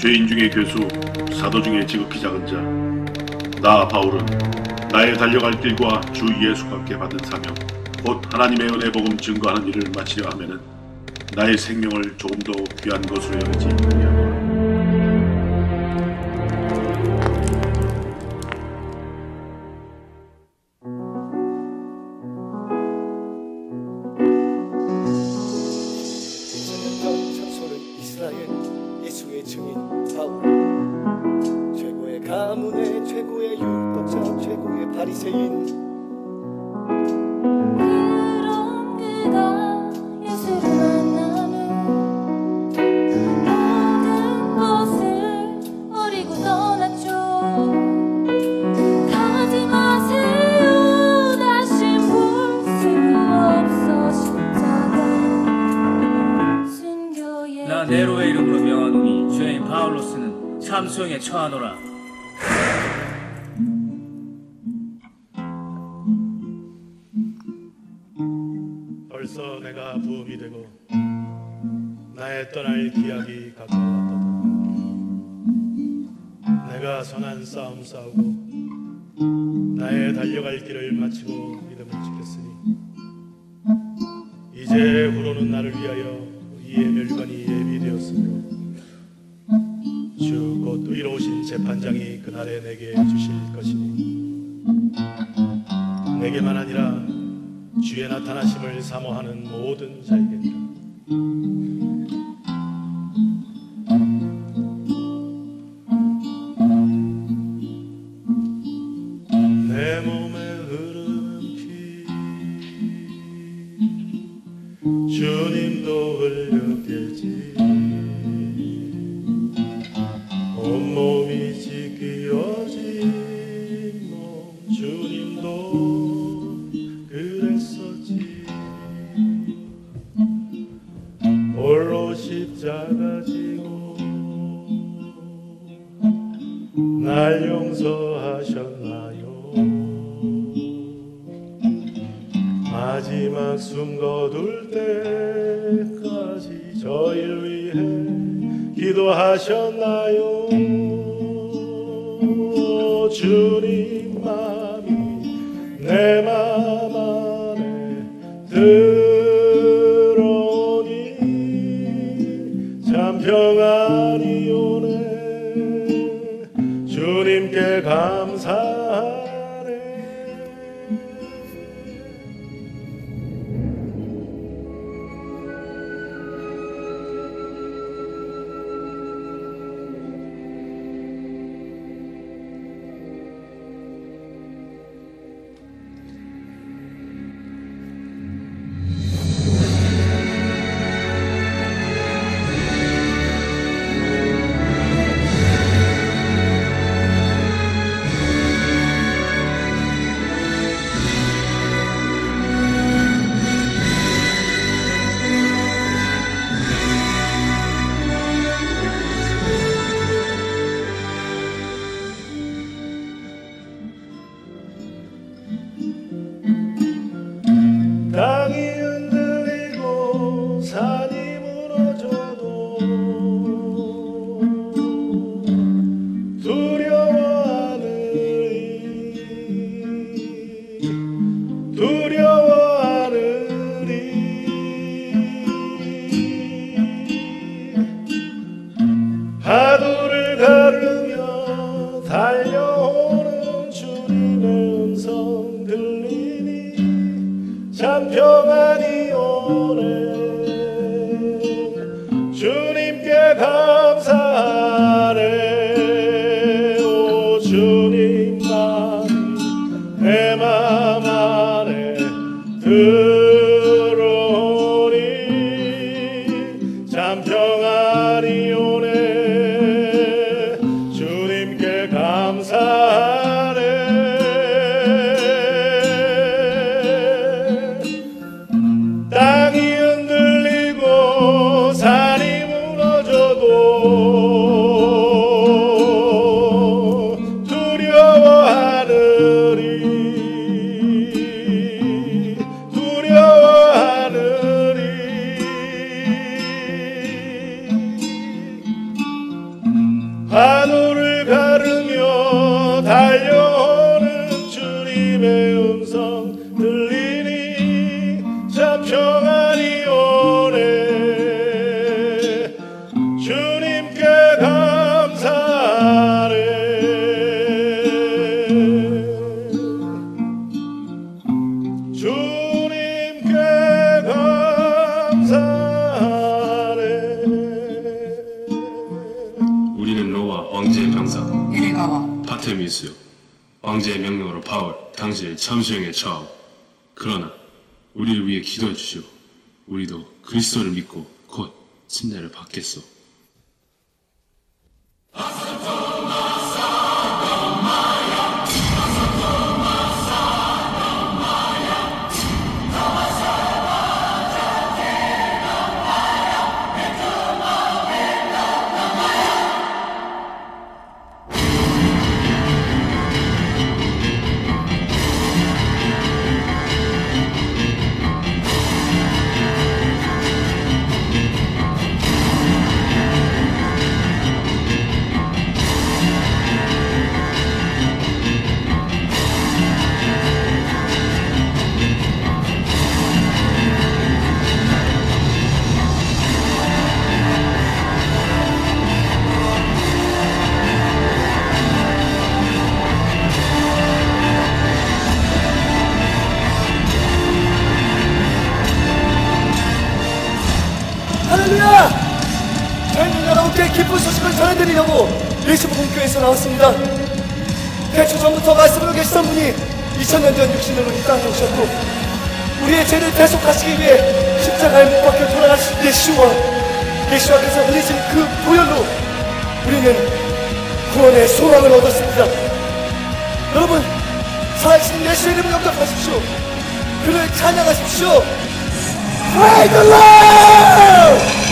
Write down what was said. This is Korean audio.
죄인 중에 괴수, 사도 중에 지극히 작은 자. 나 바울은 나의 달려갈 길과 주 예수가 함께 받은 사명, 곧 하나님의 은혜 복음 증거하는 일을 마치려 하면은 나의 생명을 조금 더 귀한 것으로 여기지 아니하노라. 나 네로의 이름으로 명하노니 죄인 바울로스는 참수형에 처하노라 되고 나의 떠날 기약이 가까웠도다 내가 선한 싸움 싸우고 나의 달려갈 길을 마치고 믿음을 지켰으니 이제 후로는 나를 위하여 이의 멸관이 예비되었으므로 주곧 의로우신 재판장이 그날에 내게 주실 것이니 내게만 아니라 주의 나타나심을 사모하는 모든 자에게니라. 주님도 흘렸 홀로 십자가 지고 날 용서하셨나요? 마지막 숨 거둘 때까지 저희를 위해 기도하셨나요? 주님 마음이 내마 참 평안이 오네. 주님께 감사 참 평안이 오. Aleluia. 파테미스요. 왕제의 명령으로 바울 당시의 참수형에 처하고 그러나 우리를 위해 기도해 주시오. 우리도 그리스도를 믿고 곧 침례를 받겠소 기쁜 소식을 전해드리려고 예수복음교회에서 나왔습니다. 대초 전부터 말씀으로 계시던 분이 2000년 전 육신으로 이 땅에 오셨고 우리의 죄를 대속하시기 위해 십자가에 못 박혀 돌아가신 예수와 예수와께서 흘리신 그 보혈로 우리는 구원의 소망을 얻었습니다. 여러분 살아계신 예수의 이름을 영접하십시오. 그를 찬양하십시오. Praise the Lord!